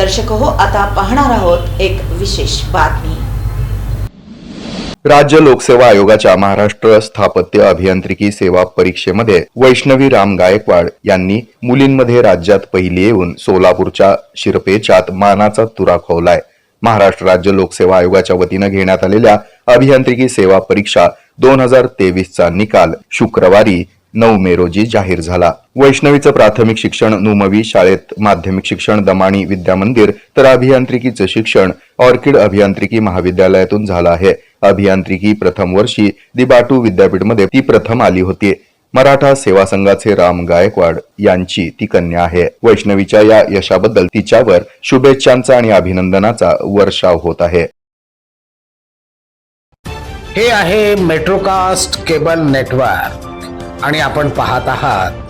दर्शक हो आता पाहणार आहोत एक विशेष बातमी. राज्य लोकसेवा आयोगाच्या महाराष्ट्र स्थापत्य अभियांत्रिकी सेवा परीक्षेमध्ये वैष्णवी राम गायकवाड यांनी मुलींमध्ये राज्यात पहिली येऊन सोलापूरच्या शिरपेचात मानाचा तुरा खोवलाय. महाराष्ट्र राज्य लोकसेवा आयोगाच्या वतीनं घेण्यात आलेल्या अभियांत्रिकी सेवा परीक्षा दोन हजार तेवीसचा निकाल शुक्रवारी नऊ मे रोजी जाहीर झाला. वैष्णवीचं प्राथमिक शिक्षण नुमवी शाळेत माध्यमिक शिक्षण दमाणी विद्या मंदिर तर अभियांत्रिकीचं शिक्षण ऑर्किड अभियांत्रिकी महाविद्यालयातून झालं आहे. अभियांत्रिकी प्रथम वर्षी दिबाटू विद्यापीठमध्ये ती प्रथम आली होती. मराठा सेवा संघाचे राम गायकवाड यांची ती कन्या आहे. वैष्णवीच्या या यशाबद्दल तिच्यावर शुभेच्छांचा आणि अभिनंदनाचा वर्षाव होत आहे. हे आहे मेट्रोकास्ट केबल नेटवर्क आणि आपण पाहत आहात